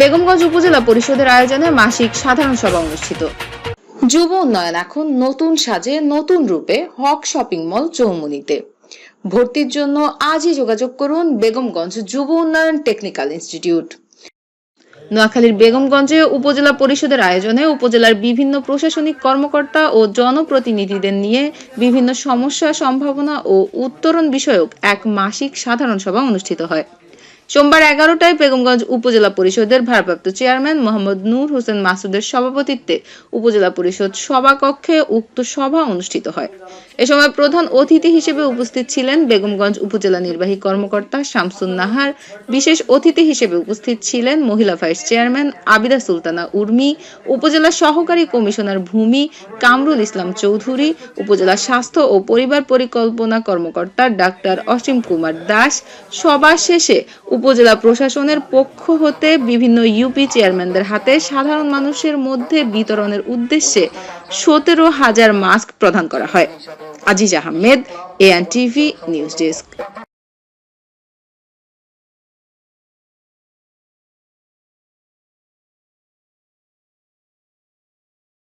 বেগমগঞ্জ উপজেলা পরিষদের আয়োজনে মাসিক সাধারণ সভা অনুষ্ঠিত। যুব উন্নয়ন এখন নতুন সাজে, নতুন রূপে হক শপিং মল চৌমুনিতে। ভর্তির জন্য আজই যোগাযোগ করুন বেগমগঞ্জ যুব উন্নয়ন টেকনিক্যাল ইনস্টিটিউট। নোয়াখালীর বেগমগঞ্জে উপজেলা পরিষদের আয়োজনে উপজেলার বিভিন্ন প্রশাসনিক কর্মকর্তা ও জনপ্রতিনিধিদের নিয়ে বিভিন্ন সমস্যা, সম্ভাবনা ও উত্তরণ বিষয়ক এক মাসিক সাধারণ সভা অনুষ্ঠিত হয়। সোমবার এগারোটায় বেগমগঞ্জ উপজেলা পরিষদের ভারপ্রাপ্ত চেয়ারম্যান মোহাম্মদ নূর হোসেন মাসুদের সভাপতিত্বে উপজেলা পরিষদ সভাকক্ষে উক্ত সভা অনুষ্ঠিত হয়। এ সময় প্রধান অতিথি হিসেবে উপস্থিত ছিলেন বেগমগঞ্জ উপজেলা নির্বাহী কর্মকর্তা শামসুন নাহার। বিশেষ অতিথি হিসেবে উপস্থিত ছিলেন মহিলা ভাইস চেয়ারম্যান আবিদা সুলতানা উর্মি, উপজেলা সহকারী কমিশনার ভূমি কামরুল ইসলাম চৌধুরী, উপজেলা স্বাস্থ্য ও পরিবার পরিকল্পনা কর্মকর্তা ডাক্তার অসীম কুমার দাস। সভা শেষে উপজেলা প্রশাসনের পক্ষ হতে বিভিন্ন ইউপি চেয়ারম্যানদের হাতে সাধারণ মানুষের মধ্যে বিতরণের উদ্দেশ্যে সতেরো হাজার মাস্ক প্রদান করা হয়। আজিজ আহমেদ এআন টিভি নিউজ ডেস্ক